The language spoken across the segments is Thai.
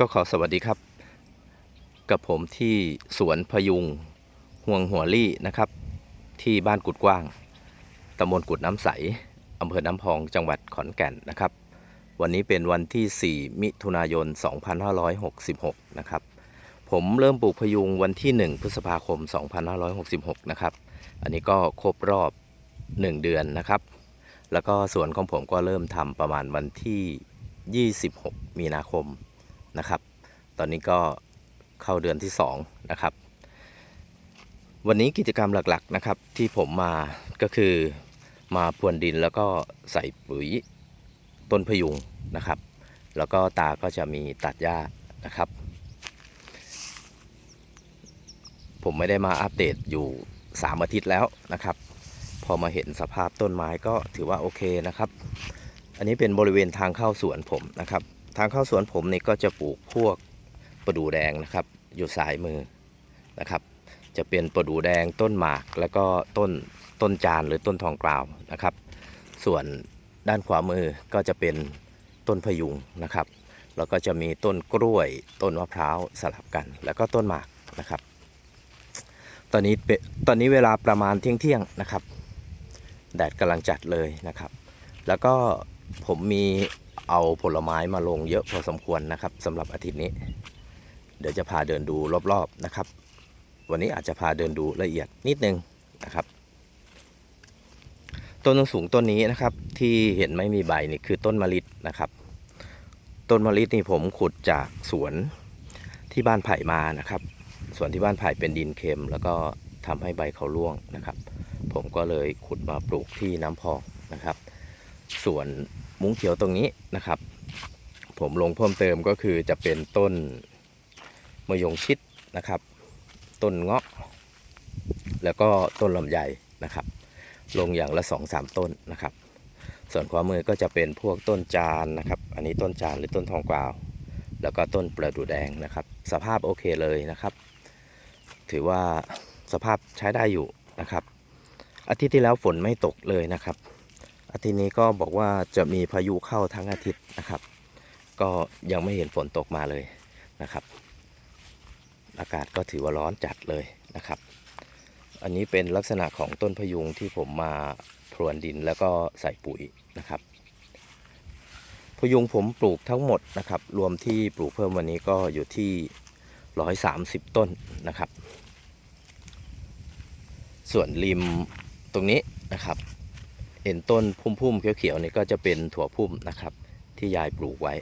ก็ขอสวัสดีครับ กับผมที่สวนพยุงห่วงหัวลี่นะครับ ที่บ้านกุดกว้างตำบลกุดน้ำใสอำเภอน้ำพองจังหวัดขอนแก่นนะครับ วันนี้เป็นวันที่ 4 มิถุนายน 2566 นะครับ ผมเริ่มปลูกพยุงวันที่ 1 พฤษภาคม 2566 นะครับ อันนี้ก็ครบรอบ 1 เดือนนะครับ แล้วก็สวนของผมก็เริ่มทำประมาณวันที่ 26 มีนาคม นะครับ ตอนนี้ก็เข้าเดือนที่2นะครับ วันนี้กิจกรรมหลักๆนะครับที่ผมมาก็คือมาพรวนดินแล้วก็ใส่ปุ๋ยต้นพยุงนะครับ แล้วก็ตาก็จะมีตัดหญ้านะครับ ผมไม่ได้มาอัปเดตอยู่ 3 อาทิตย์แล้วนะครับ พอมาเห็นสภาพต้นไม้ก็ถือว่าโอเคนะครับ อันนี้เป็นบริเวณทางเข้าสวนผมนะครับ ทางเข้าสวนผมนี่ก็จะปลูกพวกประดูแดงนะครับ อยู่สายมือนะครับ จะเป็นประดูแดงต้นหมากแล้วก็ต้นต้นจานหรือต้นทองกราวนะครับ ส่วนด้านขวามือก็จะเป็นต้นพยุงนะครับ แล้วก็จะมีต้นกล้วยต้นมะพร้าวสลับกัน แล้วก็ต้นหมากนะครับ ตอนนี้เปตอนนี้เวลาประมาณเที่ยงเที่ยงนะครับ แดดกำลังจัดเลยนะครับ แล้วก็ผมมี เอาผลไม้มาลงเยอะพอสมควรนะครับสำหรับอาทิตย์นี้ เดี๋ยวจะพาเดินดูรอบๆนะครับ วันนี้อาจจะพาเดินดูละเอียดนิดนึงนะครับ ต้นสูงต้นนี้นะครับที่เห็นไม่มีใบนี่คือต้นมะลินะครับ ต้นมะลินี่ผมขุดจากสวนที่บ้านไผ่มานะครับสวนที่บ้านไผ่เป็นดินเค็ม แล้วก็ทำให้ใบเขาร่วงนะครับ ผมก็เลยขุดมาปลูกที่น้ำพองนะครับ ส่วน มุ้งเขียวตรงนี้นะครับ ผมลงเพิ่มเติมก็คือจะเป็นต้นมะยงชิดนะครับ ต้นเงาะ แล้วก็ต้นลำไยนะครับ ลงอย่างละสองสามต้นนะครับ ส่วนขวามือก็จะเป็นพวกต้นจานนะครับ อันนี้ต้นจานหรือต้นทองกวาว แล้วก็ต้นประดูแดงนะครับ สภาพโอเคเลยนะครับ ถือว่าสภาพใช้ได้อยู่นะครับ อาทิตย์ที่แล้วฝนไม่ตกเลยนะครับ อาทิตย์นี้ก็บอกว่าจะมีพายุเข้าทั้งอาทิตย์นะครับ ก็ยังไม่เห็นฝนตกมาเลยนะครับ อากาศก็ถือว่าร้อนจัดเลยนะครับ อันนี้เป็นลักษณะของต้นพยุงที่ผมมาพรวนดินแล้วก็ใส่ปุ๋ยนะครับ พยุงผมปลูกทั้งหมดนะครับ รวมที่ปลูกเพิ่มวันนี้ก็อยู่ที่130ต้นนะครับ ส่วนริมตรงนี้นะครับ เห็นต้นพุ่มๆเขียวๆนี่ก็จะเป็นถั่วพุ่มนะครับ ที่ยายปลูกไว้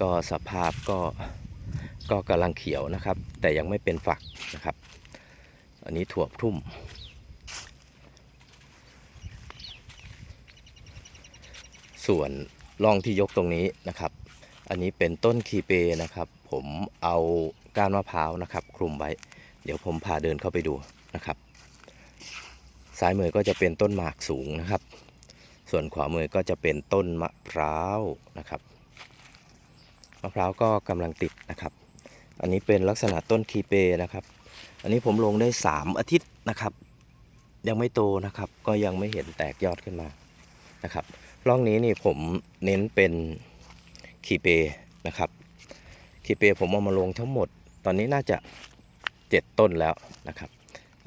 ก็สภาพก็ก็กำลังเขียวนะครับ แต่ยังไม่เป็นฝักนะครับ อันนี้ถั่วทุ่ม ส่วนร่องที่ยกตรงนี้นะครับ อันนี้เป็นต้นคีเปนะครับ ผมเอาก้านมะพร้าวนะครับ คลุมไว้ เดี๋ยวผมพาเดินเข้าไปดูนะครับ ซ้ายมือก็จะเป็นต้นหมากสูงนะครับ ส่วนขวามือก็จะเป็นต้นมะพร้าวนะครับ มะพร้าวก็กำลังติดนะครับ อันนี้เป็นลักษณะต้นคีเปนะครับ อันนี้ผมลงได้ 3 อาทิตย์นะครับ ยังไม่โตนะครับ ก็ยังไม่เห็นแตกยอดขึ้นมานะครับร่องนี้นี่ผมเน้นเป็นคีเปนะครับคีเปผมเอามาลงทั้งหมด ตอนนี้น่าจะ 7 ต้นแล้วนะครับ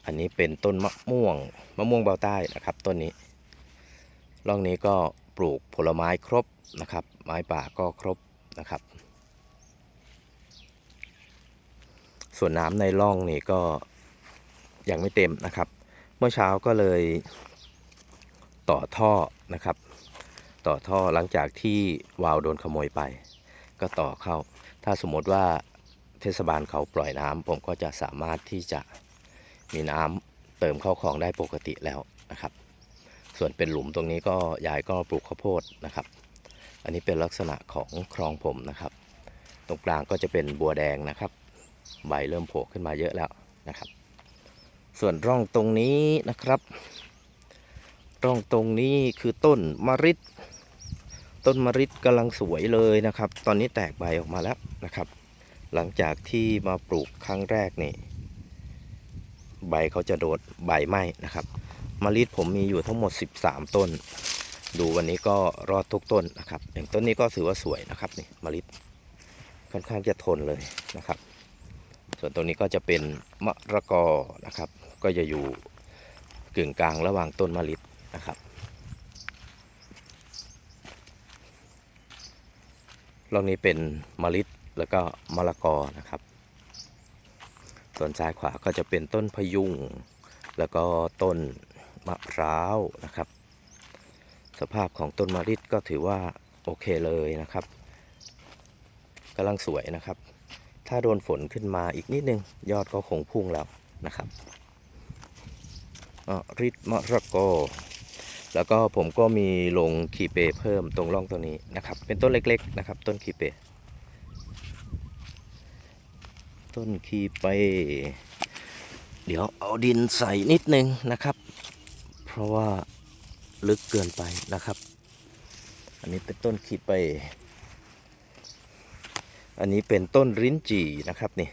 อันนี้เป็นต้นมะม่วงมะม่วงเบาใต้นะครับ ต้นนี้ร่องนี้ก็ปลูกผลไม้ครบนะครับ ไม้ป่าก็ครบนะครับ ส่วนน้ำในร่องนี่ก็ยังไม่เต็มนะครับ เมื่อเช้าก็เลยต่อท่อนะครับ ต่อท่อหลังจากที่วาล์วโดนขโมยไป ก็ต่อเข้า ถ้าสมมติว่าเทศบาลเขาปล่อยน้ำผมก็จะสามารถที่จะ มีน้ำเติมเข้าคลองได้ปกติแล้วนะครับ ส่วนเป็นหลุมตรงนี้ก็ยายก็ปลูกข้าวโพดนะครับ อันนี้เป็นลักษณะของคลองผมนะครับ ตรงกลางก็จะเป็นบัวแดงนะครับ ใบเริ่มโผล่ขึ้นมาเยอะแล้วนะครับ ส่วนร่องตรงนี้นะครับ ร่องตรงนี้คือต้นมะริดต้นมะริดกำลังสวยเลยนะครับ ตอนนี้แตกใบออกมาแล้วนะครับ หลังจากที่มาปลูกครั้งแรกนี่ ใบเขาจะโดดใบไหม้นะครับมะลิดผมมีอยู่ทั้งหมด 13 ต้น ดูวันนี้ก็รอดทุกต้นนะครับ อย่างต้นนี้ก็ถือว่าสวยนะครับนี่มะลิดค่อนข้างจะทนเลยนะครับ ส่วนตรงนี้ก็จะเป็นมะระกอนะครับ ก็จะอยู่กึ่งกลางระหว่างต้นมะลินะครับ รองนี้เป็นมะลิแล้วก็มะละกอนะครับ ส่วนซ้ายขวาก็จะเป็นต้นพยุง แล้วก็ต้นมะพร้าวนะครับ สภาพของต้นมะลิดก็ถือว่าโอเคเลยนะครับกำลังสวยนะครับ ถ้าโดนฝนขึ้นมาอีกนิดนึง ยอดก็คงพุ่งแล้วนะครับริดมะระกแล้วก็ผมก็มีลงคีเปเพิ่มตรงร่องตัวนี้นะครับ เป็นต้นเล็กๆนะครับ ต้นคีเป ต้นคีเปเดี๋ยวเอาดินใส่นิดนึงนะครับ เพราะว่าลึกเกินไปนะครับ อันนี้เป็นต้นคีเปอันนี้เป็นต้นลิ้นจี่นะครับนี่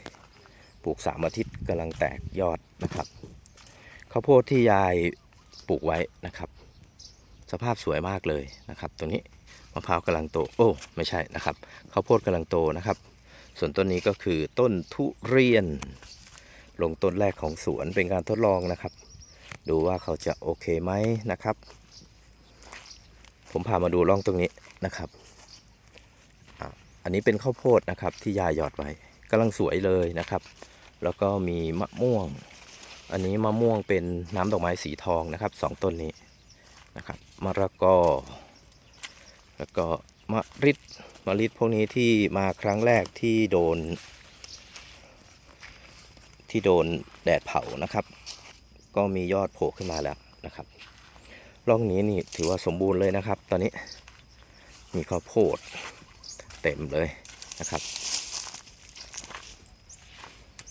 ปลูกสามอาทิตย์กำลังแตกยอดนะครับข้าวโพดที่ยายปลูกไว้นะครับ สภาพสวยมากเลยนะครับ ตัวนี้มะพร้าวกำลังโต โอ้ ไม่ใช่นะครับข้าวโพดกำลังโตนะครับ ส่วนต้นนี้ก็คือต้นทุเรียน ลงต้นแรกของสวนเป็นการทดลองนะครับ ดูว่าเขาจะโอเคไหมนะครับ ผมพามาดูร่องตรงนี้นะครับอันนี้เป็นข้าวโพดนะครับที่ยายหยอดไว้กำลังสวยเลยนะครับ แล้วก็มีมะม่วง อันนี้มะม่วงเป็นน้ำดอกไม้สีทองนะครับสองต้นนี้นะครับมะระกอ แล้วก็มะริด มะริดพวกนี้ที่มาครั้งแรกที่โดน ที่โดนแดดเผานะครับ ก็มียอดโผล่ขึ้นมาแล้วนะครับร่องนี้นี่ถือว่าสมบูรณ์เลยนะครับ ตอนนี้มีข้าวโพดเต็มเลยนะครับ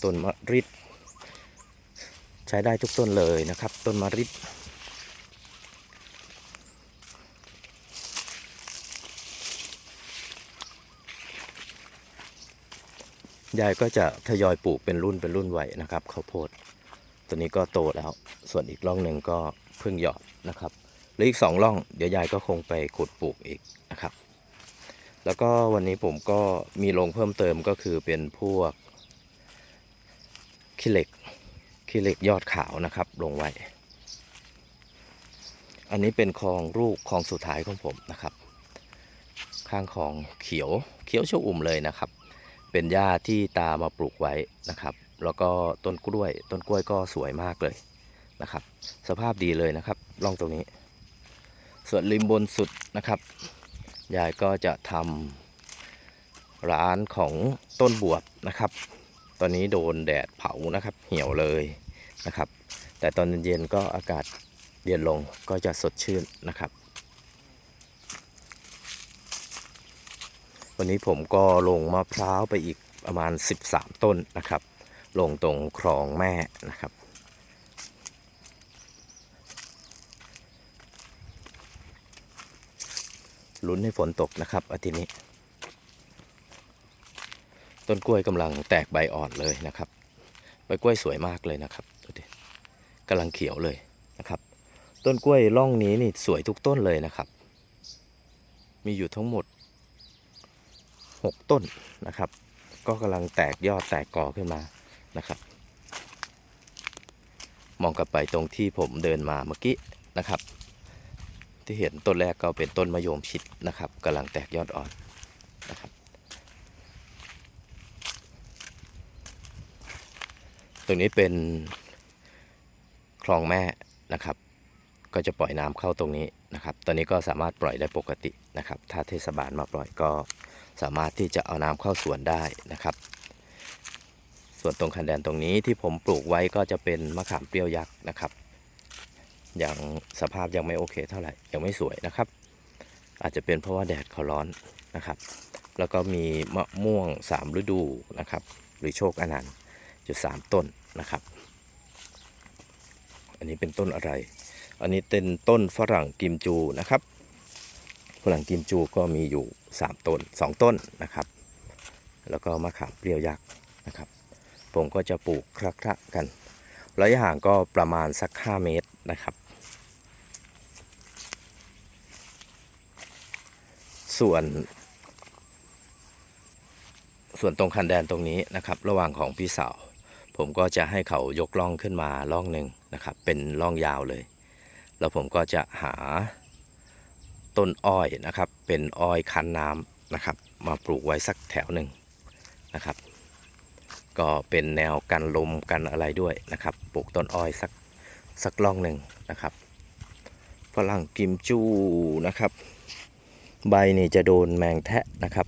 ต้นมะริดใช้ได้ทุกต้นเลยนะครับ ต้นมะริด ยายก็จะทยอยปลูกเป็นรุ่นเป็นรุ่นไว้นะครับข้าวโพดตัวนี้ก็โตแล้ว ส่วนอีกร่องหนึ่งก็เพิ่งหยอดนะครับเหลืออีกสองร่อง เดี๋ยวยายก็คงไปขุดปลูกอีกนะครับ แล้วก็วันนี้ผมก็มีลงเพิ่มเติมก็คือเป็นพวกขี้เหล็กขี้เหล็กยอดขาวนะครับ ลงไว้ อันนี้เป็นคลองลูกคลองสุดท้ายของผมนะครับ ข้างคลองเขียวเขียวชอุ่มเลยนะครับ เป็นหญ้าที่ตามาปลูกไว้นะครับ แล้วก็ต้นกล้วย ต้นกล้วยก็สวยมากเลยนะครับ สภาพดีเลยนะครับร่องตรงนี้ ส่วนริมบนสุดนะครับยายก็จะทำร้านของต้นบวบนะครับ ตอนนี้โดนแดดเผานะครับ เหี่ยวเลยนะครับ แต่ตอนเย็นๆก็อากาศเย็นลงก็จะสดชื่นนะครับ วันนี้ผมก็ลงมะพร้าวไปอีกประมาณ 13 ต้นนะครับ ลงตรงคลองแม่นะครับ ลุ้นให้ฝนตกนะครับอาทิตย์นี้ ต้นกล้วยกำลังแตกใบอ่อนเลยนะครับ ใบกล้วยสวยมากเลยนะครับดูดิกำลังเขียวเลยนะครับ ต้นกล้วยร่องนี้นี่สวยทุกต้นเลยนะครับ มีอยู่ทั้งหมด 6 ต้นนะครับ ก็กำลังแตกยอดแตกกอขึ้นมานะครับ มองกลับไปตรงที่ผมเดินมาเมื่อกี้นะครับ ที่เห็นต้นแรกก็เป็นต้นมะยมชิดนะครับกำลังแตกยอดอ่อนนะครับตรงนี้เป็นคลองแม่นะครับ ก็จะปล่อยน้ำเข้าตรงนี้นะครับ ตอนนี้ก็สามารถปล่อยได้ปกตินะครับ ถ้าเทศบาลมาปล่อยก็ สามารถที่จะเอาน้ำเข้าสวนได้นะครับ ส่วนตรงคันแดนตรงนี้ที่ผมปลูกไว้ก็จะเป็นมะขามเปรี้ยวยักษ์นะครับย่างสภาพยังไม่โอเคเท่าไหร่ยังไม่สวยนะครับ อาจจะเป็นเพราะว่าแดดเขาร้อนนะครับ แล้วก็มีมะม่วงสามฤดูนะครับ หรือโชคอนันต์อยู่สามต้นนะครับ อันนี้เป็นต้นอะไร อันนี้เป็นต้นฝรั่งกิมจูนะครับ รั่งกิมจูก็มีอยู่ 3 ต้น 2 ต้นนะครับ แล้วก็มะขามเปรี้ยวยักษ์นะครับ ผมก็จะปลูกคละๆกัน ระยะห่างก็ประมาณสัก 5 เมตรนะครับ ส่วนส่วนตรงคันแดนตรงนี้นะครับ ระหว่างของพี่สาว ผมก็จะให้เขายกล่องขึ้นมาล่องหนึ่งนะครับ เป็นล่องยาวเลย แล้วผมก็จะหา ต้นอ้อยนะครับ เป็นอ้อยคั้นน้ำนะครับ มาปลูกไว้สักแถวหนึ่งนะครับ ก็เป็นแนวกันลมกันอะไรด้วยนะครับ ปลูกต้นอ้อยสักสักล่องหนึ่งนะครับฝรั่งกิมจูนะครับ ใบนี่จะโดนแมงแทะนะครับ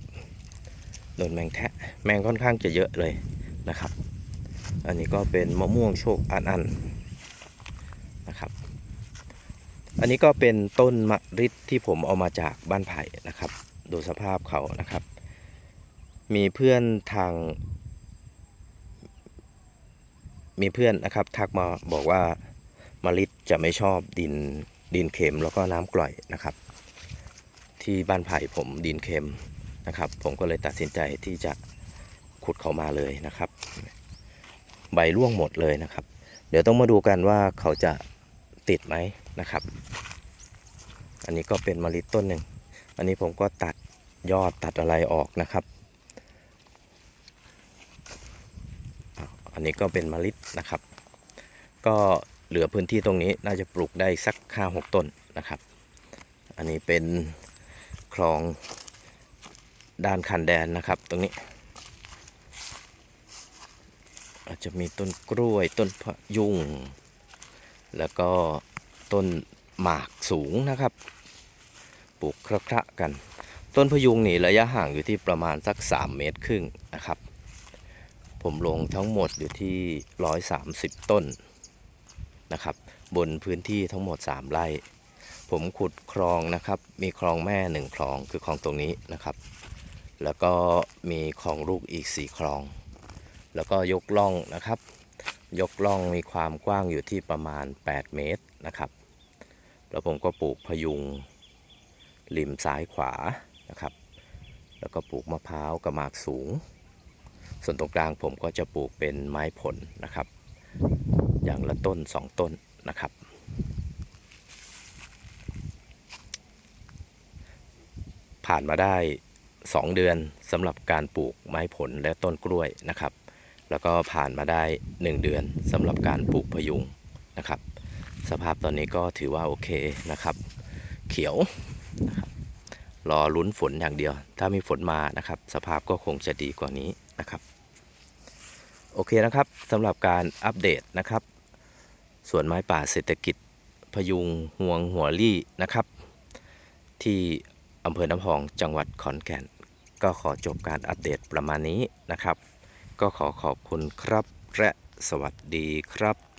โดนแมงแทะแมงค่อนข้างจะเยอะเลยนะครับ อันนี้ก็เป็นมะม่วงโชคอันอันนะครับ อันนี้ก็เป็นต้นมะริดที่ผมเอามาจากบ้านไผ่นะครับ ดูสภาพเขานะครับ มีเพื่อนทาง มีเพื่อนนะครับ ทักมาบอกว่ามะริดจะไม่ชอบดินดินเค็มแล้วก็น้ำกร่อยนะครับ ที่บ้านไผ่ผมดินเค็มนะครับ ผมก็เลยตัดสินใจที่จะขุดเขามาเลยนะครับ ใบร่วงหมดเลยนะครับ เดี๋ยวต้องมาดูกันว่าเขาจะติดไหม นะครับ อันนี้ก็เป็นมะลิต้นหนึ่ง อันนี้ผมก็ตัดยอดตัดอะไรออกนะครับ อันนี้ก็เป็นมะลินะครับ ก็เหลือพื้นที่ตรงนี้น่าจะปลูกได้สักห้าหกต้นนะครับ อันนี้เป็นคลองด้านคันแดนนะครับตรงนี้ อาจจะมีต้นกล้วยต้นพะยุง แล้วก็ ต้นหมากสูงนะครับ ปลูกคระๆกัน ต้นพยุงนี่ระยะห่างอยู่ที่ประมาณสัก 3 เมตรครึ่งนะครับ ผมลงทั้งหมดอยู่ที่ 130 ต้นนะครับ บนพื้นที่ทั้งหมด 3 ไร่ ผมขุดคลองนะครับ มีคลองแม่หนึ่งคลองคือคลองตรงนี้นะครับ แล้วก็มีคลองลูกอีก 4 คลอง แล้วก็ยกล่องนะครับ ยกล่องมีความกว้างอยู่ที่ประมาณ 8 เมตรนะครับ แล้วผมก็ปลูกพยุงริมซ้ายขวานะครับ แล้วก็ปลูกมะพร้าวกระหมากสูง ส่วนตรงกลางผมก็จะปลูกเป็นไม้ผลนะครับ อย่างละต้น2ต้นนะครับ ผ่านมาได้ 2 เดือนสำหรับการปลูกไม้ผลและต้นกล้วยนะครับ แล้วก็ผ่านมาได้ 1 เดือนสำหรับการปลูกพยุงนะครับ สภาพตอนนี้ก็ถือว่าโอเคนะครับ เขียวนะครับรอลุ้นฝนอย่างเดียว ถ้ามีฝนมานะครับ สภาพก็คงจะดีกว่านี้นะครับ โอเคนะครับสำหรับการอัปเดตนะครับสวนไม้ป่าเศรษฐกิจพยุงห่วงหัวลี่นะครับ ที่อำเภอน้ำพองจังหวัดขอนแก่น ก็ขอจบการอัปเดตประมาณนี้นะครับ ก็ขอขอบคุณครับและสวัสดีครับ